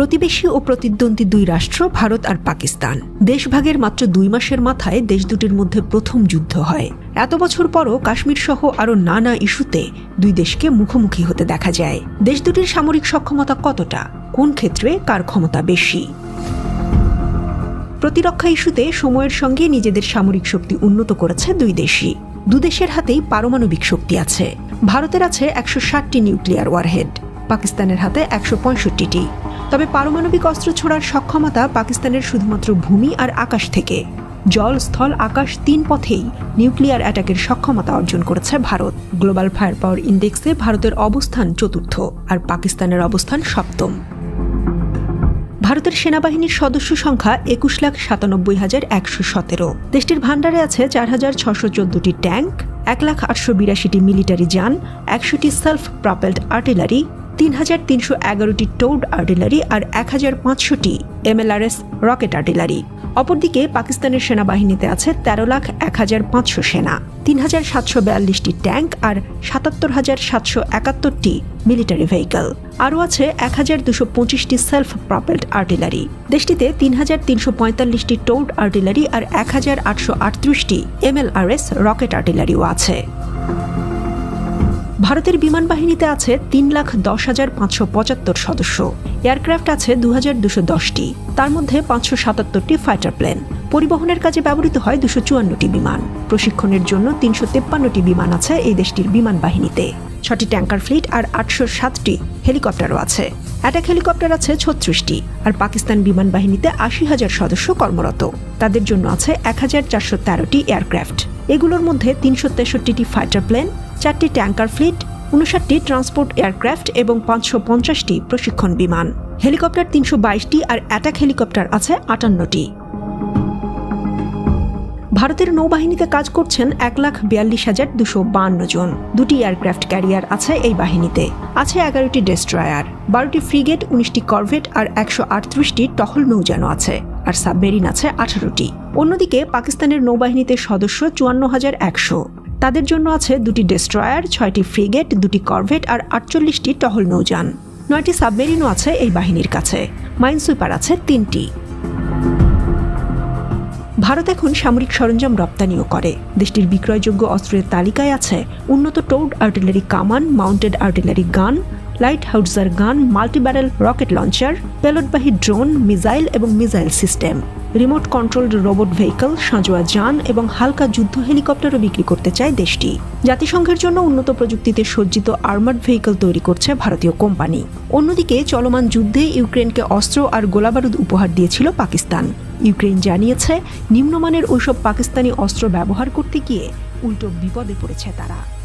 প্রতিবেশী ও প্রতিদ্বন্দ্বী দুই রাষ্ট্র, ভারত আর পাকিস্তান। দেশভাগের মাত্র দুই মাসের মাথায় দেশ দুটির মধ্যে প্রথম যুদ্ধ হয়। এত বছর পরও কাশ্মীর সহ আরও নানা ইস্যুতে দুই দেশকে মুখোমুখি হতে দেখা যায়। দেশ দুটির সামরিক সক্ষমতা কতটা? কোন ক্ষেত্রে কার ক্ষমতা বেশি? প্রতিরক্ষা ইস্যুতে সময়ের সঙ্গে নিজেদের সামরিক শক্তি উন্নত করেছে দুই দেশই। দুদেশের হাতেই পারমাণবিক শক্তি আছে। ভারতের আছে একশো ষাটটি নিউক্লিয়ার ওয়ারহেড। পাকিস্তানের হাতে একশো পঁয়ষট্টিটি। তবে পারমাণবিক অস্ত্র ছোড়ার সক্ষমতা পাকিস্তানের শুধুমাত্র ভূমি আর আকাশ থেকে। জল, স্থল, আকাশ তিন পথেই নিউক্লিয়ার অ্যাটাকের সক্ষমতা অর্জন করেছে ভারত। গ্লোবাল ফায়ার পাওয়ার ইন্ডেক্সে ভারতের অবস্থান চতুর্থ আর পাকিস্তানের অবস্থান সপ্তম। ভারতের সেনাবাহিনীর সদস্য সংখ্যা একুশ লাখ সাতানব্বই হাজার একশো সতেরো। দেশটির ভান্ডারে আছে চার হাজার ছশো চোদ্দটি ট্যাঙ্ক, এক লাখ আটশো বিরাশিটি মিলিটারি যান, একশোটি সেলফ প্রপেলড আর্টিলারি তিন হাজার তিনশো এগারোটি টোড আর্টিলারি আর এক হাজার পাঁচশোটি এমএলআরএস রকেট আর্টিলারি। অপরদিকে পাকিস্তানের সেনাবাহিনীতে আছে তেরো লাখ এক হাজার পাঁচশো সেনা তিন হাজার সাতশো বিয়াল্লিশটি ট্যাঙ্ক আর সাতাত্তর হাজার সাতশো একাত্তরটি মিলিটারি ভেহিকল। আরও আছে এক হাজার দুশো পঁচিশটি সেলফ প্রপেলড আর্টিলারি। দেশটিতে তিন হাজার তিনশো পঁয়তাল্লিশটি টোড আর্টিলারি আর এক হাজার আটশো আটত্রিশটি এমএলআরএস রকেট আর্টিলারিও আছে। ভারতের বিমান বাহিনীতে আছে তিন লাখ দশ হাজার পাঁচশো পঁচাত্তর সদস্য। এয়ারক্রাফট আছে দু হাজার দুশো দশটি। তার মধ্যে পাঁচশো সাতাত্তরটি ফাইটার প্লেন। পরিবহনের কাজে ব্যবহৃত হয় দুশো চুয়ান্নটি বিমান। প্রশিক্ষণের জন্য তিনশো তেপ্পান্নটি বিমান আছে এই দেশটির বিমান বাহিনীতে ছটি ট্যাঙ্কার ফ্লিট আর আটশো সাতটি হেলিকপ্টারও আছে। অ্যাটাক হেলিকপ্টার আছে ছত্রিশটি আর পাকিস্তান বিমান বাহিনীতে আশি হাজার সদস্য কর্মরত। তাদের জন্য আছে এক হাজার চারশো তেরোটি এয়ারক্রাফট। এগুলোর মধ্যে তিনশো তেষট্টিটি ফাইটার প্লেন, চারটি ট্যাঙ্কার ফ্লিট, উনষাটটি ট্রান্সপোর্ট এয়ারক্রাফট এবং পাঁচশো পঞ্চাশটি প্রশিক্ষণ বিমান। হেলিকপ্টার তিনশো বাইশটি আর অ্যাটাক হেলিকপ্টার আছে আটান্নটি। ভারতের নৌবাহিনীতে কাজ করছেন এক লাখ বিয়াল্লিশ হাজার দুশো বান্ন জন। দুটি এয়ারক্রাফট ক্যারিয়ার আছে এই বাহিনীতে। আছে এগারোটি ডেস্ট্রয়ার বারোটি ফ্রিগেট, উনিশটি করভেট আর একশো আটত্রিশটি টহল নৌযানও আছে আর সাবমেরিন আছে আঠারোটি। অন্যদিকে পাকিস্তানের নৌবাহিনীতে সদস্য চুয়ান্ন হাজার একশো। তাদের জন্য আছে দুটি ডেস্ট্রয়ার ছয়টি ফ্রিগেট, দুটি করভেট আর আটচল্লিশটি টহল নৌযান। নয়টি সাবমেরিনও আছে এই বাহিনীর কাছে। মাইনসুইপার আছে তিনটি। ভারত এখন সামরিক সরঞ্জাম রপ্তানিও করে। দেশটির বিক্রয়যোগ্য অস্ত্রের তালিকায় আছে উন্নত টোড আর্টিলারি কামান, mounted artillery gun light howitzer gun, multibarrel rocket launcher পেলটবাহী drone, missile এবং missile system. Remote controlled robot vehicle, সাঁজোয়া যান এবং হালকা যুদ্ধ হেলিকপ্টারও বিক্রি করতে চায় দেশটি। জাতিসংঘের জন্য উন্নত প্রযুক্তিতে সজ্জিত আর্মার্ড ভেহিকল তৈরি করছে ভারতীয় কোম্পানি। অন্যদিকে চলমান যুদ্ধে ইউক্রেনকে অস্ত্র আর গোলাবারুদ উপহার দিয়েছিল পাকিস্তান। ইউক্রেন জানিয়েছে, নিম্নমানের ওইসব পাকিস্তানি অস্ত্র ব্যবহার করতে গিয়ে উল্টো বিপদে পড়েছে তারা।